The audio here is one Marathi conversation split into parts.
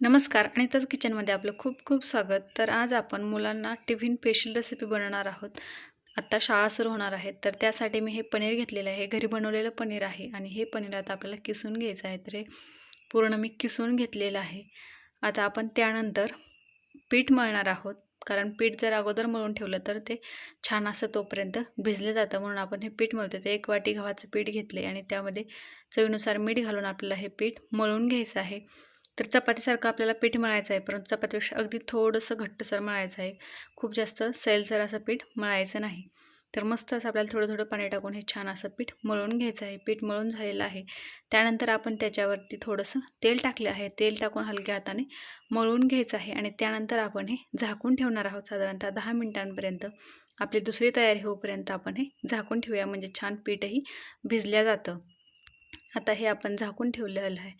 नमस्कार आणि तर किचनमध्ये आपलं खूप खूप स्वागत. तर आज आपण मुलांना टिफिन स्पेशल रेसिपी बनवणार आहोत. आत्ता शाळा सुरू होणार आहेत तर त्यासाठी मी हे पनीर घेतलेलं आहे. घरी बनवलेलं पनीर आहे आणि हे पनीर आता आपल्याला किसून घ्यायचं आहे. तर हे पूर्ण मी किसून घेतलेलं आहे. आता आपण त्यानंतर पीठ मळणार आहोत. कारण पीठ जर अगोदर मळून ठेवलं तर ते छान असं तोपर्यंत भिजलं जातं. म्हणून आपण हे पीठ मळतो ते एक वाटी गव्हाचं पीठ घेतले आणि त्यामध्ये चवीनुसार मीठ घालून आपल्याला हे पीठ मळून घ्यायचं आहे. तर चपातीसारखं आपल्याला पीठ मळायचं आहे. परंतु चपातीपेक्षा अगदी थोडंसं घट्टसर मळायचं आहे. खूप जास्त सैलसर असं पीठ मळायचं नाही. तर मस्त असं आपल्याला थोडं थोडं पाणी टाकून हे छान असं पीठ मळून घ्यायचं आहे. पीठ मळून झालेलं आहे. त्यानंतर आपण त्याच्यावरती थोडंसं तेल टाकले आहे. तेल टाकून हलक्या हाताने मळून घ्यायचं आहे आणि त्यानंतर आपण हे झाकून ठेवणार आहोत. साधारणतः दहा मिनिटांपर्यंत आपली दुसरी तयारी होईपर्यंत आपण हे झाकून ठेवूया. म्हणजे छान पीठही भिजल्या जातं. आता हे आपण झाकून ठेवलेलं आहे.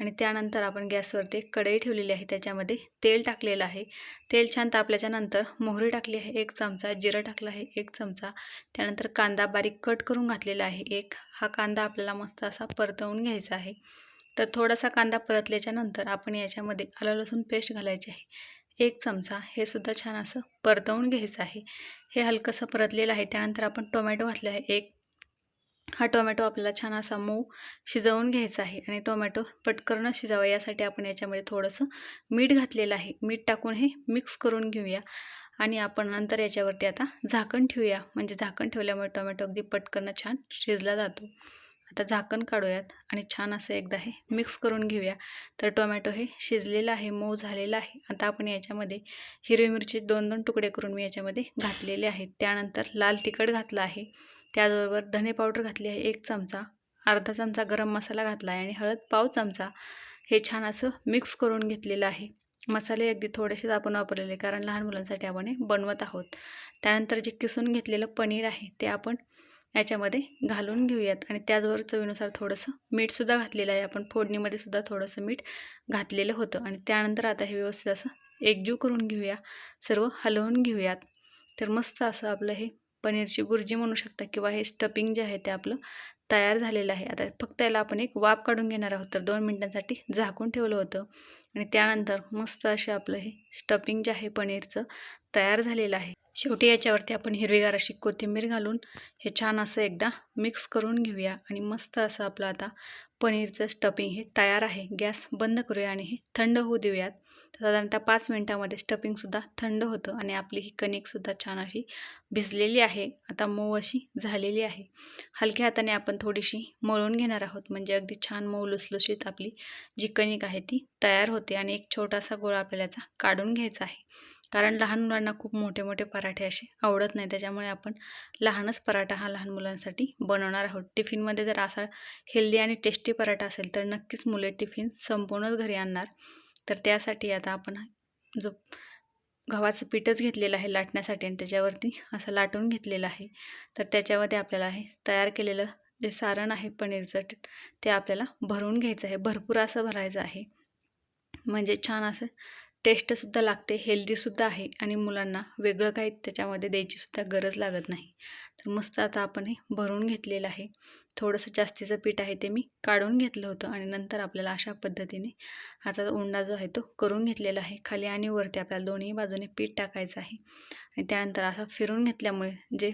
आणि त्यानंतर आपण गॅसवरती कढई ठेवलेली आहे. त्याच्यामध्ये तेल टाकलेलं आहे. तेल छान तापल्याच्यानंतर मोहरी टाकली आहे. एक चमचा जिरं टाकलं आहे. एक चमचा. त्यानंतर कांदा बारीक कट करून घातलेला आहे. एक. हा कांदा आपल्याला मस्त असा परतवून घ्यायचा आहे. तर थोडासा कांदा परतल्याच्यानंतर आपण याच्यामध्ये आलं लसूण पेस्ट घालायची आहे. एक चमचा. हे सुद्धा छान असं परतवून घ्यायचं आहे. हे हलकंसं परतलेलं आहे. त्यानंतर आपण टोमॅटो घातले आहे. एक. हा टोमॅटो आपल्याला छान असा मऊ शिजवून घ्यायचा आहे आणि टोमॅटो पटकन शिजावा. यासाठी आपण याच्यामध्ये थोडंसं मीठ घातलेलं आहे. मीठ टाकून हे मिक्स करून घेऊया. आणि आपण नंतर याच्यावरती आता झाकण ठेवूया. म्हणजे झाकण ठेवल्यामुळे टोमॅटो अगदी पटकन छान शिजला जातो. आता झाकण काढूयात आणि छान असं एकदा हे मिक्स करून घेऊया. तर टोमॅटो हे शिजलेलं आहे मऊ झालेलं आहे. आता आपण याच्यामध्ये हिरवी मिरची दोन दोन तुकडे करून मी याच्यामध्ये घातलेले आहेत. त्यानंतर लाल तिखट घातलं आहे. त्याचबरोबर धने पावडर घातली आहे एक चमचा अर्धा चमचा गरम मसाला घातला आहे आणि हळद पाव चमचा. हे छान असं मिक्स करून घेतलेलं आहे. मसाले अगदी थोडेसेच आपण वापरलेले कारण लहान मुलांसाठी आपण हे बनवत आहोत. त्यानंतर जे किसून घेतलेलं पनीर आहे ते आपण याच्यामध्ये घालून घेऊयात. आणि त्याचबरोबर चवीनुसार थोडंसं मीठसुद्धा घातलेलं आहे. आपण फोडणीमध्ये सुद्धा थोडंसं मीठ घातलेलं होतं. आणि त्यानंतर आता हे व्यवस्थित असं एकजीव करून घेऊया. सर्व हलवून घेऊयात. तर मस्त असं आपलं हे पनीरची भुर्जी म्हणू शकता किंवा हे स्टपिंग जे आहे ते आपलं तयार झालेलं आहे. आता फक्त याला आपण एक वाफ काढून घेणार आहोत. तर दोन मिनटांसाठी झाकून ठेवलं होतं. आणि त्यानंतर मस्त असे आपलं हे स्टपिंग जे आहे पनीरचं तयार झालेलं आहे. शेवटी याच्यावरती आपण हिरवीगार अशी कोथिंबीर घालून हे छान असं एकदा मिक्स करून घेऊया. आणि मस्त असं आपलं आता पनीरचं स्टपिंग हे तयार आहे. गॅस बंद करूया आणि हे थंड होऊ देऊयात. साधारणतः पाच मिनटामध्ये स्टफिंगसुद्धा थंड होतं आणि आपली ही कणिकसुद्धा छान अशी भिजलेली आहे. आता मऊ अशी झालेली आहे. हलक्या हाताने आपण थोडीशी मळून घेणार आहोत. म्हणजे अगदी छान मऊ लुसलुशीत आपली जी कणिक आहे ती तयार होते आणि एक छोटासा गोळा आपल्याला याचा काढून घ्यायचा आहे. कारण लहान मुलांना खूप मोठे मोठे पराठे असे आवडत नाही. त्याच्यामुळे आपण लहानच पराठा हा लहान मुलांसाठी बनवणार आहोत. टिफिनमध्ये जर असा हेल्दी आणि टेस्टी पराठा असेल तर नक्कीच मुले टिफिन संपूर्णच घरी आणणार. तर त्यासाठी आता आपण जो गव्हाचं पीठच घेतलेलं आहे लाटण्यासाठी आणि त्याच्यावरती असं लाटून घेतलेलं आहे. तर त्याच्यामध्ये आपल्याला हे तयार केलेलं जे सारण आहे पनीरचं ते आपल्याला भरून घ्यायचं आहे. भरपूर असं भरायचं आहे. म्हणजे छान असं टेस्टसुद्धा लागते हेल्दीसुद्धा आहे आणि मुलांना वेगळं काही त्याच्यामध्ये द्यायचीसुद्धा गरज लागत नाही. तर मस्त आता आपण हे भरून घेतलेलं आहे. थोडंसं जास्तीचं पीठ आहे ते मी काढून घेतलं होतं आणि नंतर आपल्याला अशा पद्धतीने हाचा उंडा जो आहे तो करून घेतलेला आहे. खाली आणि वरती आपल्याला दोन्ही बाजूने पीठ टाकायचं आहे. आणि त्यानंतर असं फिरून घेतल्यामुळे जे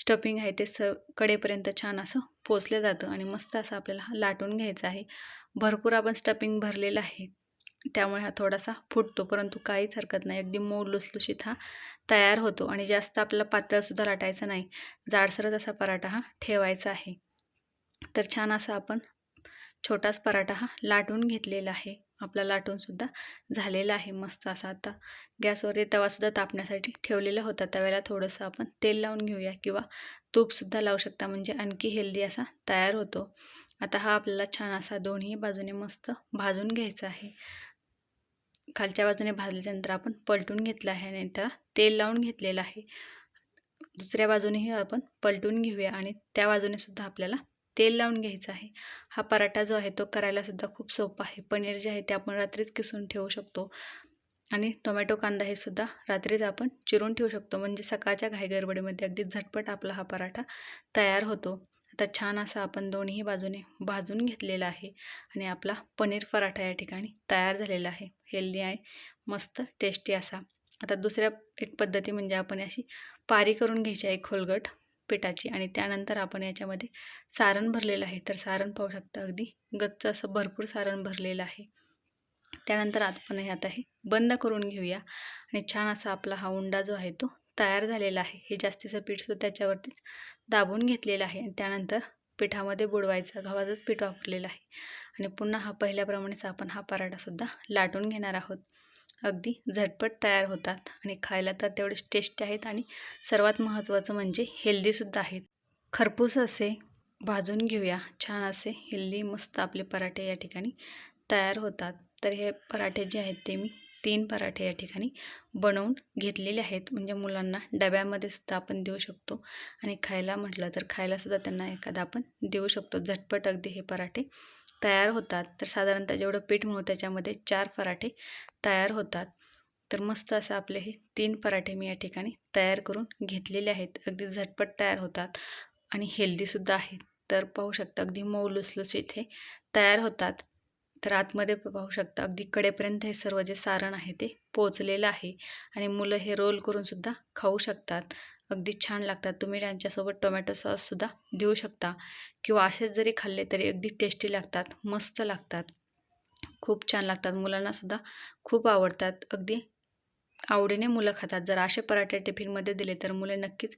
स्टफिंग आहे ते स कडेपर्यंत छान असं पोचलं जातं आणि मस्त असं आपल्याला लाटून घ्यायचं आहे. भरपूर आपण स्टफिंग भरलेलं आहे. त्यामुळे हा थोडासा फुटतो परंतु काहीच हरकत नाही. अगदी मऊ लुसलुशीत हा तयार होतो आणि जास्त आपल्याला पातळसुद्धा लाटायचा नाही. जाडसरच असा पराठा हा ठेवायचा आहे. तर छान असा आपण छोटाच पराठा हा लाटून घेतलेला आहे. आपला लाटूनसुद्धा झालेला आहे मस्त असा. आता गॅसवरती तवासुद्धा तापण्यासाठी ठेवलेला होता. तव्याला थोडंसं आपण तेल लावून घेऊया किंवा तूपसुद्धा लावू शकता. म्हणजे आणखी हेल्दी असा तयार होतो. आता हा आपल्याला छान असा दोन्ही बाजूने मस्त भाजून घ्यायचा आहे. खालच्या बाजूने भाजल्यानंतर आपण पलटून घेतलं आहे आणि त्याला तेल लावून घेतलेलं आहे. दुसऱ्या बाजूनेही आपण पलटून घेऊया आणि त्या बाजूनेसुद्धा आपल्याला तेल लावून घ्यायचं आहे. हा पराठा जो आहे तो करायलासुद्धा खूप सोपा आहे. पनीर जे आहे ते आपण रात्रीच किसून ठेवू शकतो आणि टोमॅटो कांदा हे सुद्धा रात्रीच आपण चिरून ठेवू शकतो. म्हणजे सकाळच्या घाईगडबडीमध्ये अगदी झटपट आपला हा पराठा तयार होतो. आता छान असा आपण दोन्ही बाजूने भाजून घेतलेला आहे आणि आपला पनीर पराठा या ठिकाणी तयार झालेला आहे. हेल्दी आहे मस्त टेस्टी असा. आता दुसऱ्या एक पद्धती म्हणजे आपण अशी पारी करून घ्यायची आहे खोलगट पिठाची आणि त्यानंतर आपण याच्यामध्ये सारण भरलेलं आहे. तर सारण पाहू शकता अगदी गच्च असं भरपूर सारण भरलेलं आहे. त्यानंतर आपण हे आता हे बंद करून घेऊया आणि छान असा आपला हा उंडा जो आहे तो तयार झालेला आहे. हे जास्तीचं पीठ सुद्धा त्याच्यावरतीच दाबून घेतलेलं आहे आणि त्यानंतर पिठामध्ये बुडवायचं गव्हाचंच पीठ वापरलेलं आहे. आणि पुन्हा हा पहिल्याप्रमाणेच आपण हा पराठासुद्धा लाटून घेणार आहोत. अगदी झटपट तयार होतात आणि खायला तर तेवढेच टेस्टी आहेत आणि सर्वात महत्त्वाचं म्हणजे हेल्दीसुद्धा आहेत. खरपूस असे भाजून घेऊया. छान असे हेल्दी मस्त आपले पराठे या ठिकाणी तयार होतात. तर हे पराठे जे आहेत ते मी तीन पराठे या ठिकाणी बनवून घेतलेले आहेत. म्हणजे मुलांना डब्यामध्ये सुद्धा आपण देऊ शकतो. आणि खायला म्हटलं तर खायलासुद्धा त्यांना एखादा आपण देऊ शकतो. झटपट अगदी हे पराठे तयार होतात. तर साधारणतः जेवढं पीठ म्हणू त्याच्यामध्ये चार पराठे तयार होतात. तर मस्त असं आपले हे तीन पराठे मी या ठिकाणी तयार करून घेतलेले आहेत. अगदी झटपट तयार होतात आणि हेल्दीसुद्धा आहेत. तर पाहू शकता अगदी मऊ लुसलुस इथे तयार होतात. तर आतमध्ये पाहू शकता अगदी कडेपर्यंत हे सर्व जे सारण आहे ते पोचलेलं आहे. आणि मुलं हे रोल करूनसुद्धा खाऊ शकतात. अगदी छान लागतात. तुम्ही त्यांच्यासोबत टोमॅटो सॉससुद्धा देऊ शकता. किंवा असेच जरी खाल्ले तरी अगदी टेस्टी लागतात मस्त लागतात. खूप छान लागतात. मुलांनासुद्धा खूप आवडतात. अगदी आवडीने मुलं खातात. जर असे पराठे टिफिनमध्ये दिले तर मुले नक्कीच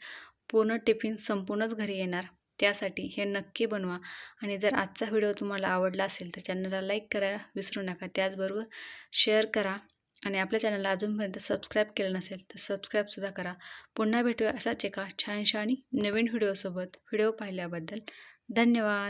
पूर्ण टिफिन संपूर्णच घरी येणार. त्यासाठी हे नक्की बनवा. आणि जर आजचा व्हिडिओ तुम्हाला आवडला असेल तर चॅनलला लाईक करायला विसरू नका. त्याचबरोबर शेअर करा आणि आपल्या चॅनलला अजूनपर्यंत सबस्क्राईब केलं नसेल तर सबस्क्राईबसुद्धा करा. पुन्हा भेटूया असाच एका छानशा आणि नवीन व्हिडिओसोबत. व्हिडिओ पाहिल्याबद्दल धन्यवाद.